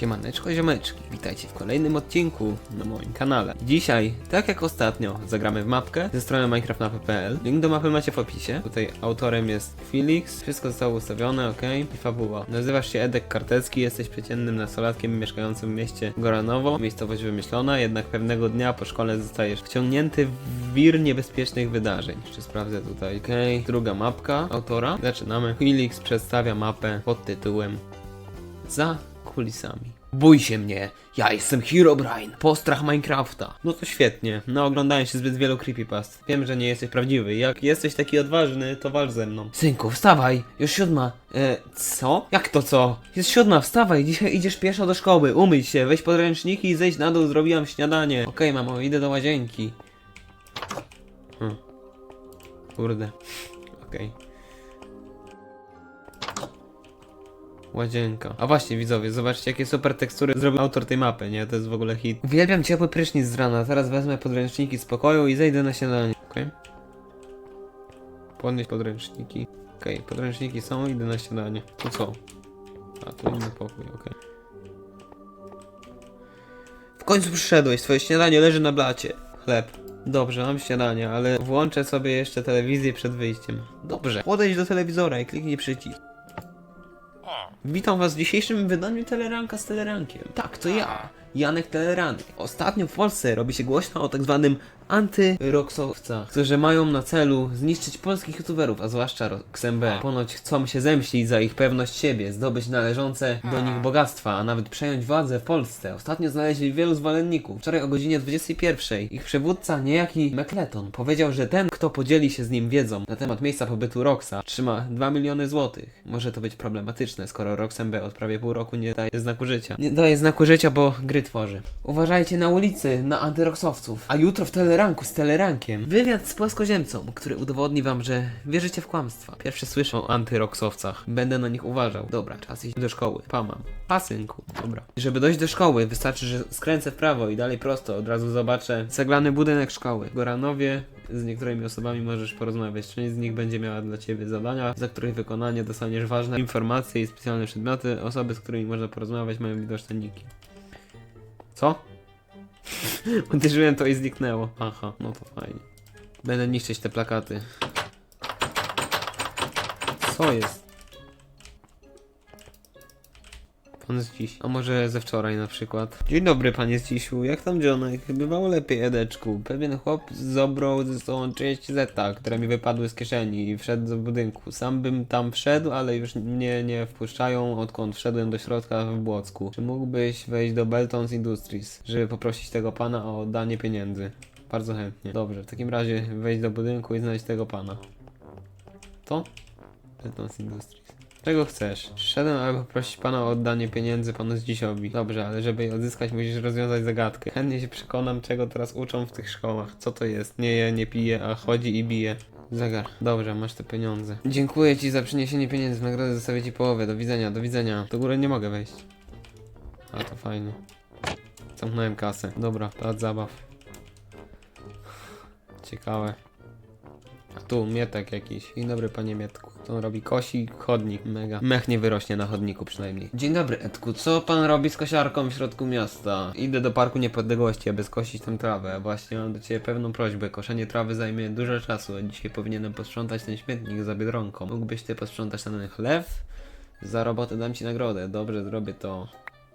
Siemaneczko, ziomeczki, witajcie w kolejnym odcinku na moim kanale. Dzisiaj, tak jak ostatnio, zagramy w mapkę ze strony minecraftmapy.pl. Link do mapy macie w opisie. Tutaj autorem jest Felix, wszystko zostało ustawione, ok. I fabuła. Nazywasz się Edek Kartecki, jesteś przeciętnym nastolatkiem mieszkającym w mieście Goranowo. Miejscowość wymyślona, jednak pewnego dnia po szkole zostajesz wciągnięty w wir niebezpiecznych wydarzeń. Jeszcze sprawdzę tutaj, ok. Druga mapka autora. Zaczynamy. Felix przedstawia mapę pod tytułem za kulisami. Bój się mnie, ja jestem Herobrine, postrach Minecrafta. No to świetnie, no oglądałem się zbyt wielu creepypast. Wiem, że nie jesteś prawdziwy, jak jesteś taki odważny, to walcz ze mną. Synku, wstawaj, już siódma. E, co? Jak to co? Jest siódma, wstawaj, dzisiaj idziesz pieszo do szkoły, umyj się, weź podręczniki i zejdź na dół, zrobiłam śniadanie. Okej, mamo, idę do łazienki. Hm. Kurde. Okej. Łazienka. A właśnie widzowie, zobaczcie jakie super tekstury zrobił autor tej mapy, nie? To jest w ogóle hit. Uwielbiam ciepły prysznic z rana, teraz wezmę podręczniki z pokoju i zejdę na śniadanie. Okej. Podnieść podręczniki. Okej, podręczniki są, idę na śniadanie. Tu co? A, tu inny pokój, okej. W końcu przyszedłeś, twoje śniadanie leży na blacie. Chleb. Dobrze, mam śniadanie, ale włączę sobie jeszcze telewizję przed wyjściem. Dobrze. Podejdź do telewizora i kliknij przycisk. Witam was w dzisiejszym wydaniu Teleranka z Telerankiem. Tak, to ja, Janek Teleranek. Ostatnio w Polsce robi się głośno o tak zwanym antyroksowcach, którzy mają na celu zniszczyć polskich youtuberów, a zwłaszcza Roxembe. Ponoć chcą się zemścić za ich pewność siebie, zdobyć należące do nich bogactwa, a nawet przejąć władzę w Polsce. Ostatnio znaleźli wielu zwolenników. Wczoraj o godzinie 21 ich przywódca, niejaki McLeton, powiedział, że ten, kto podzieli się z nim wiedzą na temat miejsca pobytu Roxa, trzyma 2 miliony złotych. Może to być problematyczne, skoro Roxembe od prawie pół roku nie daje znaku życia. Nie daje znaku życia, bo gry tworzy. Uważajcie na ulicy, na antyroksowców. A jutro w Teleranku z Telerankiem wywiad z płaskoziemcą, który udowodni wam, że wierzycie w kłamstwa. Pierwsze słyszę o antyroksowcach. Będę na nich uważał. Dobra, czas iść do szkoły. Pamam. Pasynku. Dobra. Żeby dojść do szkoły, wystarczy, że skręcę w prawo i dalej prosto. Od razu zobaczę ceglany budynek szkoły. Goranowie z niektórymi osobami możesz porozmawiać. Część z nich będzie miała dla ciebie zadania, za których wykonanie dostaniesz ważne informacje i specjalne przedmioty. Osoby, z którymi można porozmawiać, mają widoczne niki. Co? Uderzyłem to i zniknęło. Aha, no to fajnie. Będę niszczyć te plakaty. Co jest? Pan z dziś. A może ze wczoraj na przykład. Dzień dobry, panie z dzisiu. Jak tam dzionek? Bywało lepiej, Edeczku. Pewien chłop zobrał ze sobą część zeta, które mi wypadły z kieszeni i wszedł do budynku. Sam bym tam wszedł, ale już mnie nie wpuszczają, odkąd wszedłem do środka w Błocku. Czy mógłbyś wejść do Beltons Industries, żeby poprosić tego pana o oddanie pieniędzy? Bardzo chętnie. Dobrze, w takim razie wejdź do budynku i znajdź tego pana. To? Beltons Industries. Czego chcesz? Szedłem, aby poprosić pana o oddanie pieniędzy panu Zdzisiowi. Dobrze, ale żeby je odzyskać, musisz rozwiązać zagadkę. Chętnie się przekonam, czego teraz uczą w tych szkołach. Co to jest? Nie je, nie pije, a chodzi i bije. Zegar. Dobrze, masz te pieniądze. Dziękuję ci za przyniesienie pieniędzy. W nagrodę zostawię ci połowę. Do widzenia, do widzenia. Do góry nie mogę wejść. A to fajnie. Zamknąłem kasę. Dobra, plac zabaw. Ciekawe. A tu Mietek jakiś. Dzień dobry panie Mietku. On robi? Kosi chodnik. Mega. Mech nie wyrośnie na chodniku przynajmniej. Dzień dobry Edku. Co pan robi z kosiarką w środku miasta? Idę do Parku Niepodległości, aby skosić tę trawę. Właśnie mam do ciebie pewną prośbę. Koszenie trawy zajmie dużo czasu, dzisiaj powinienem posprzątać ten śmietnik za Biedronką. Mógłbyś ty posprzątać ten chlew? Za robotę dam ci nagrodę. Dobrze, zrobię to.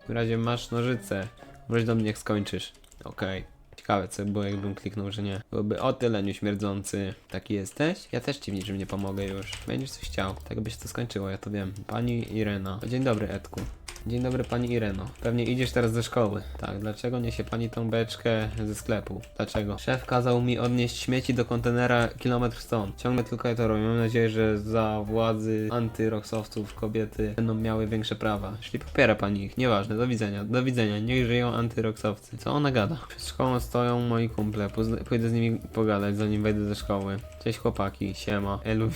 W razie masz nożyce. Wróć do mnie jak skończysz. Okej. Ciekawe co by było jakbym kliknął, że nie. Byłoby o tyle nieśmierdzący. Taki jesteś? Ja też ci w niczym nie pomogę już. Będziesz coś chciał. Tak by się to skończyło, ja to wiem. Pani Irena. Dzień dobry Edku. Dzień dobry pani Ireno. Pewnie idziesz teraz do szkoły. Tak, dlaczego niesie pani tą beczkę ze sklepu? Dlaczego? Szef kazał mi odnieść śmieci do kontenera kilometr stąd. Ciągle tylko to robię. Mam nadzieję, że za władzy antyroksowców kobiety będą miały większe prawa. Jeśli popiera pani ich, nieważne. Do widzenia. Do widzenia. Niech żyją antyroksowcy. Co ona gada? Przed szkołą stoją moi kumple. Pójdę z nimi pogadać, zanim wejdę do szkoły. Cześć chłopaki. Siema. Elu.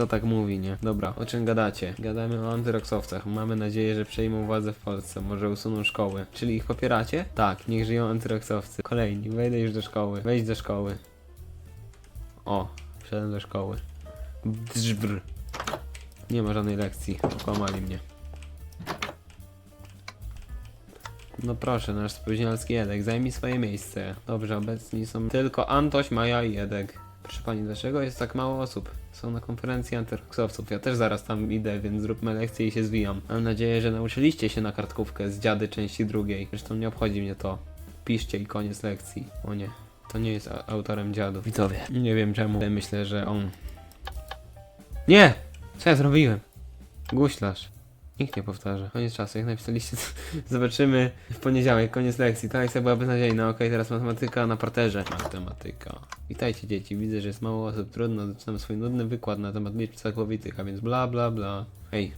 Kto tak mówi, nie? Dobra, o czym gadacie? Gadamy o antyroksowcach. Mamy nadzieję, że przejmą władzę w Polsce. Może usuną szkoły. Czyli ich popieracie? Tak, niech żyją antyroksowcy. Kolejni, wejdę już do szkoły. Wejdź do szkoły. O, wszedłem do szkoły. Brzbr. Nie ma żadnej lekcji. Okłamali mnie. No proszę, nasz spóźnialski Jedek, zajmij swoje miejsce. Dobrze, obecni są tylko Antoś, Maja i Jedek. Proszę pani, dlaczego jest tak mało osób? Są na konferencji antyroksowców. Ja też zaraz tam idę, więc zróbmy lekcję i się zwijam. Mam nadzieję, że nauczyliście się na kartkówkę z dziady części drugiej. Zresztą nie obchodzi mnie to. Piszcie i koniec lekcji. O nie, to nie jest autorem dziadów. Widzowie. Nie wiem czemu. Myślę, że on... Nie! Co ja zrobiłem? Guślarz. Nikt nie powtarza. Koniec czasu, jak napisaliście, to zobaczymy w poniedziałek, koniec lekcji. Ta lekcja była beznadziejna, okej, teraz matematyka na parterze. Matematyka. Witajcie dzieci, widzę, że jest mało osób, trudno, zaczynam swój nudny wykład na temat liczb całkowitych, a więc bla bla bla. Hej.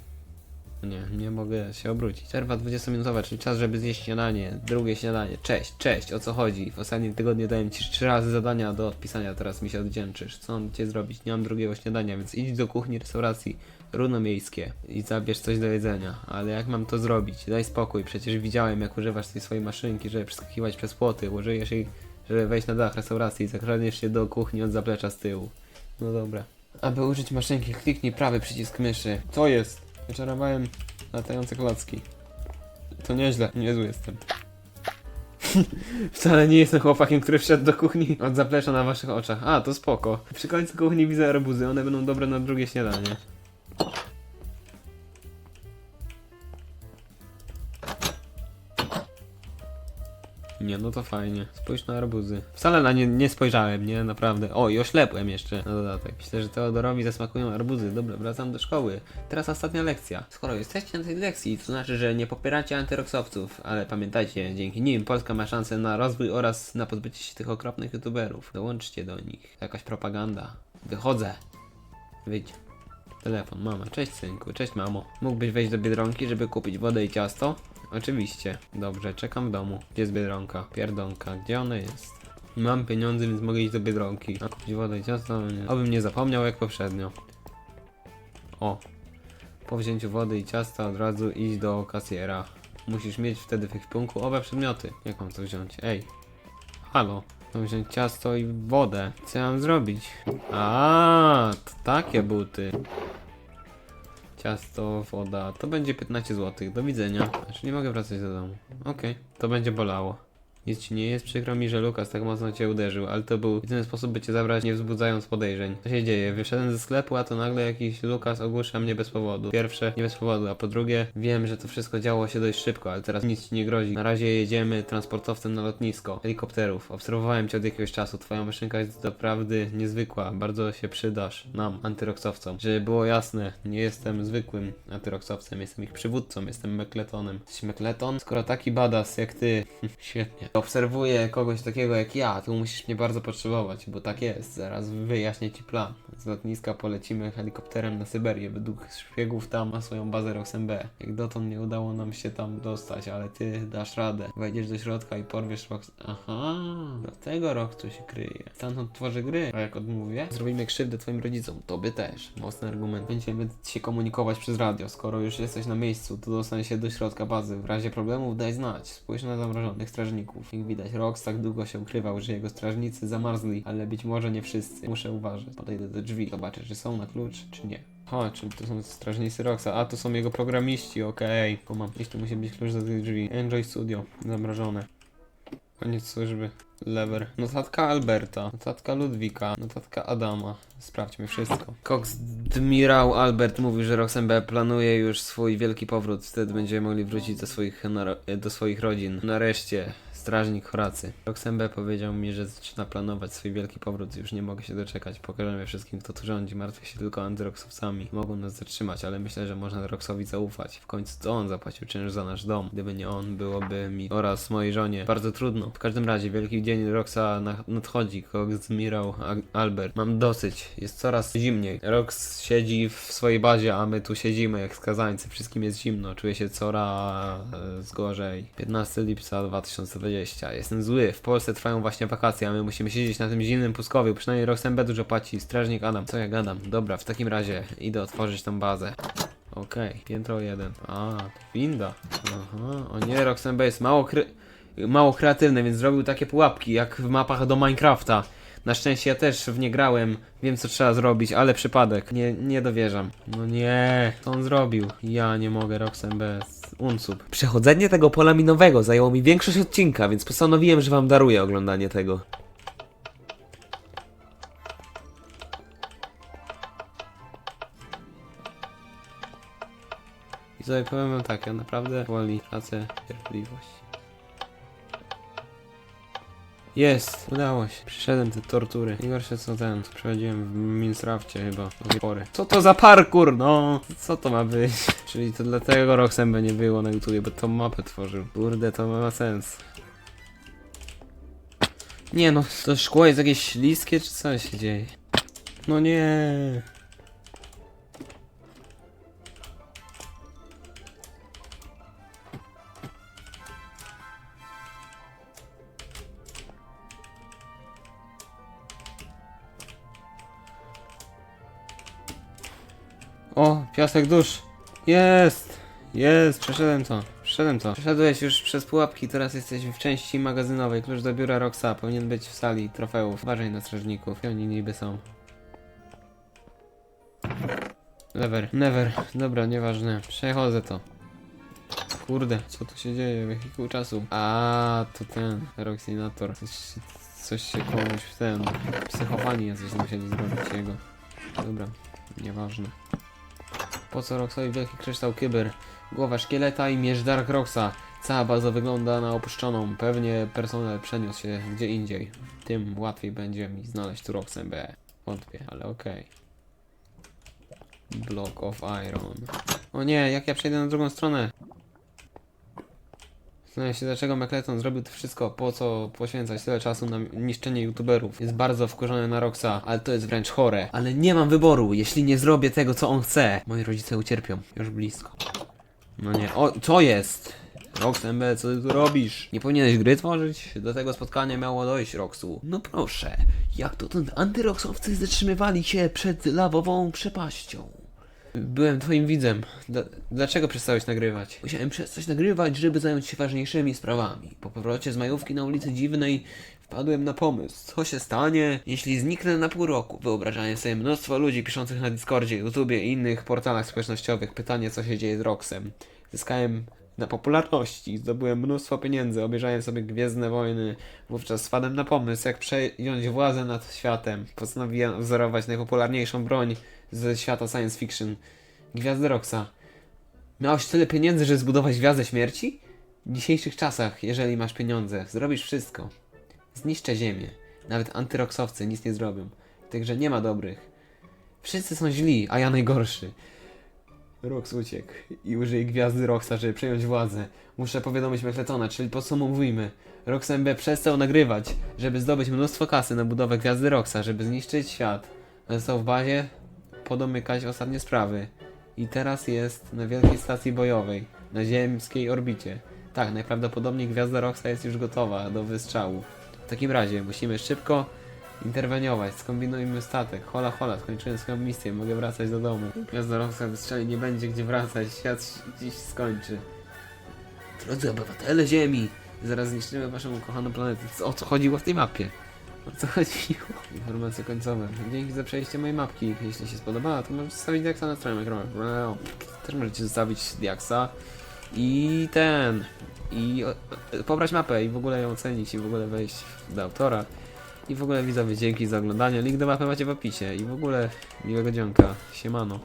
Nie, nie mogę się obrócić. Przerwa 20-minutowa, czyli czas, żeby zjeść śniadanie. Drugie śniadanie. Cześć, cześć, o co chodzi? W ostatnim tygodniu dałem ci trzy razy zadania do odpisania, teraz mi się oddzięczysz. Co mam cię zrobić? Nie mam drugiego śniadania, więc idź do kuchni restauracji runomiejskie i zabierz coś do jedzenia. Ale jak mam to zrobić? Daj spokój, przecież widziałem jak używasz tej swojej maszynki, żeby przeskakiwać przez płoty. Użyjesz jej, żeby wejść na dach restauracji i zakradniesz się do kuchni od zaplecza z tyłu. No dobra. Aby użyć maszynki, kliknij prawy przycisk myszy. Co jest? Wyczarowałem latające klocki. To nieźle, niezły jestem. Wcale nie jestem chłopakiem, który wszedł do kuchni od zaplecza na waszych oczach. A, to spoko. Przy końcu kuchni widzę arbuzy, one będą dobre na drugie śniadanie. Nie, no to fajnie. Spójrz na arbuzy. Wcale na nie nie spojrzałem, nie? Naprawdę. O, i oślepłem jeszcze na dodatek. Myślę, że Teodorowi zasmakują arbuzy. Dobra, wracam do szkoły. Teraz ostatnia lekcja. Skoro jesteście na tej lekcji, to znaczy, że nie popieracie antyroksowców. Ale pamiętajcie, dzięki nim Polska ma szansę na rozwój oraz na pozbycie się tych okropnych youtuberów. Dołączcie do nich. Jakaś propaganda. Wychodzę. Wyjdź. Telefon, mama. Cześć synku, cześć mamo. Mógłbyś wejść do Biedronki, żeby kupić wodę i ciasto? Oczywiście. Dobrze, czekam w domu. Gdzie jest Biedronka? Pierdonka, gdzie ona jest? Mam pieniądze, więc mogę iść do Biedronki. A kupić wodę i ciasto? Nie. Obym nie zapomniał jak poprzednio. O. Po wzięciu wody i ciasta od razu iść do kasjera. Musisz mieć wtedy w ekwipunku owe przedmioty. Jak mam to wziąć? Ej. Halo. Mam wziąć ciasto i wodę. Co ja mam zrobić? A, to takie buty. Ciasto, woda. To będzie 15 zł. Do widzenia. Znaczy nie mogę wracać do domu. Okej, to będzie bolało. Nic ci nie jest, przykro mi, że Lukas tak mocno cię uderzył, ale to był jedyny sposób, by cię zabrać, nie wzbudzając podejrzeń. Co się dzieje? Wyszedłem ze sklepu, a to nagle jakiś Lukas ogłusza mnie bez powodu. Pierwsze, nie bez powodu, a po drugie, wiem, że to wszystko działo się dość szybko, ale teraz nic ci nie grozi. Na razie jedziemy transportowcem na lotnisko, helikopterów. Obserwowałem cię od jakiegoś czasu, twoja maszynka jest naprawdę niezwykła, bardzo się przydasz nam, antyroksowcom. Żeby było jasne, nie jestem zwykłym antyroksowcem, jestem ich przywódcą, jestem Mekletonem. Jesteś Mekleton? Skoro taki badass jak ty, świetnie. Obserwuję kogoś takiego jak ja, tu musisz mnie bardzo potrzebować, bo tak jest, zaraz wyjaśnię ci plan. Z lotniska polecimy helikopterem na Syberię, według szpiegów tam ma swoją bazę Roxem B. Jak dotąd nie udało nam się tam dostać, ale ty dasz radę. Wejdziesz do środka i porwiesz Rox... Aha, dlatego Rox tu się kryje. Stamtąd tworzy gry, a jak odmówię, zrobimy krzywdę twoim rodzicom, tobie też. Mocny argument. Będziemy się komunikować przez radio. Skoro już jesteś na miejscu, to dostań się do środka bazy. W razie problemów daj znać. Spójrz na zamrożonych strażników. Jak widać, Rox tak długo się ukrywał, że jego strażnicy zamarzli, ale być może nie wszyscy. Muszę uważać. Podejdę do drzwi, zobaczę, czy są na klucz, czy nie. O, czyli to są strażnicy Roxa. A, to są jego programiści, okej. Okay. Kumam. Gdzieś tu musi być klucz do tych drzwi. Enjoy Studio. Zamrożone. Koniec służby. Lever. Notatka Alberta. Notatka Ludwika. Notatka Adama. Sprawdźmy wszystko. Cox Admirał Albert mówi, że Roxembe planuje już swój wielki powrót. Wtedy będziemy mogli wrócić do swoich, do swoich rodzin. Nareszcie. Strażnik Horacy. Roxembe powiedział mi, że zaczyna planować swój wielki powrót. Już nie mogę się doczekać. Pokażemy wszystkim, kto tu rządzi. Martwię się tylko antyroksowcami. Mogą nas zatrzymać, ale myślę, że można Roxowi zaufać. W końcu to on zapłacił czynsz za nasz dom. Gdyby nie on, byłoby mi oraz mojej żonie bardzo trudno. W każdym razie, wielki dzień Roxa na- nadchodzi. Cox Admirał A- Albert. Mam dosyć. Jest coraz zimniej. Rox siedzi w swojej bazie, a my tu siedzimy jak skazańcy. Wszystkim jest zimno. Czuję się coraz gorzej. 15 lipca 2020. Jestem zły. W Polsce trwają właśnie wakacje, a my musimy siedzieć na tym zimnym puskowiu. Przynajmniej Roxembe dużo płaci. Strażnik Adam. Co ja gadam? Dobra, w takim razie idę otworzyć tą bazę. Okej, piętro jeden. A, winda. Aha, o nie, Roxembe jest mało kry... mało kreatywny, więc zrobił takie pułapki, jak w mapach do Minecrafta. Na szczęście ja też w nie grałem, wiem co trzeba zrobić, ale przypadek. Nie, nie dowierzam. No nie, co on zrobił? Ja nie mogę, Roxembe. Unsub. Przechodzenie tego pola minowego zajęło mi większość odcinka, więc postanowiłem, że wam daruję oglądanie tego. I sobie powiem wam tak, ja naprawdę woli tracę cierpliwość. Jest, udało się. Przyszedłem te tortury. Najgorsze co ten, co przechodziłem w Minecrafcie chyba do pory. Co to za parkour, no? Co to ma być? Czyli to dlatego Roxembe nie było na YouTubie, bo tą mapę tworzył. Kurde, to ma sens. Nie no, to szkło jest jakieś śliskie, czy co się dzieje? No nie. Piasek dusz. Jest! Jest, przeszedłem to. Przeszedłem to. Przeszedłeś już przez pułapki, teraz jesteś w części magazynowej. Klucz do biura Roxa powinien być w sali trofeów. Uważaj na strażników, Gdzie oni niby są. Lever, never. Dobra, nieważne. Przechodzę to. Kurde, co tu się dzieje? Wehikuł czasu. A, to ten Roxinator. Coś, coś się komuś w ten. Psychopanii jacyś musieli zrobić jego. Dobra, nieważne. Po co Roxowi wielki kryształ kyber? Głowa szkieleta i miecz Dark Roxa. Cała baza wygląda na opuszczoną. Pewnie personel przeniósł się gdzie indziej. Tym łatwiej będzie mi znaleźć tu Roxem B. Wątpię, ale okej. Block of Iron. O nie, jak ja przejdę na drugą stronę? Zastanawiam się, dlaczego McLeton zrobił to wszystko, po co poświęcać tyle czasu na niszczenie youtuberów. Jest bardzo wkurzony na Roxa, ale to jest wręcz chore. Ale nie mam wyboru, jeśli nie zrobię tego, co on chce. Moi rodzice ucierpią, już blisko. No nie, o, co jest? Rox MB, co ty tu robisz? Nie powinieneś gry tworzyć? Do tego spotkania miało dojść, Roxu. No proszę, jak dotąd antyroxowcy zatrzymywali się przed lawową przepaścią. Byłem twoim widzem. Dla- dlaczego przestałeś nagrywać? Musiałem przestać nagrywać, żeby zająć się ważniejszymi sprawami. Po powrocie z majówki na ulicy Dziwnej wpadłem na pomysł, co się stanie, jeśli zniknę na pół roku. Wyobrażałem sobie mnóstwo ludzi piszących na Discordzie, YouTubie i innych portalach społecznościowych pytanie, co się dzieje z Roxem. Zyskałem na popularności, zdobyłem mnóstwo pieniędzy, obejrzałem sobie Gwiezdne Wojny. Wówczas wpadłem na pomysł, jak przejąć władzę nad światem. Postanowiłem wzorować najpopularniejszą broń ze świata science fiction. Gwiazdę Roxa. Miałeś tyle pieniędzy, żeby zbudować Gwiazdę Śmierci? W dzisiejszych czasach, jeżeli masz pieniądze, zrobisz wszystko. Zniszczę ziemię. Nawet antyroksowcy nic nie zrobią. Grze nie ma dobrych. Wszyscy są źli, a ja najgorszy. Rox uciekł i użyj gwiazdy Roxa, żeby przejąć władzę. Muszę powiadomić Mefletona, czyli podsumowujmy. Rox MB przestał nagrywać, żeby zdobyć mnóstwo kasy na budowę gwiazdy Roxa, żeby zniszczyć świat. Został w bazie podomykać ostatnie sprawy. I teraz jest na wielkiej stacji bojowej, na ziemskiej orbicie. Tak, najprawdopodobniej gwiazda Roxa jest już gotowa do wystrzału. W takim razie musimy szybko interweniować, skombinujmy statek. Hola, hola, skończyłem swoją misję, mogę wracać do domu. Gwiazda Roxa wystrzeli, nie będzie gdzie wracać, świat dziś skończy. Drodzy obywatele Ziemi, zaraz zniszczymy waszą ukochaną planetę. Co, o co chodziło w tej mapie? O co chodziło? Informacje końcowe. Dzięki za przejście mojej mapki. Jeśli się spodobała, to możesz zostawić diaksa na stronie Microsoft. Też możecie zostawić diaksa. I ten. I o- pobrać mapę i w ogóle ją ocenić i w ogóle wejść do autora. I w ogóle widzowie, dzięki za oglądanie. Link do mapy macie w opisie. I w ogóle miłego dzionka. Siemano.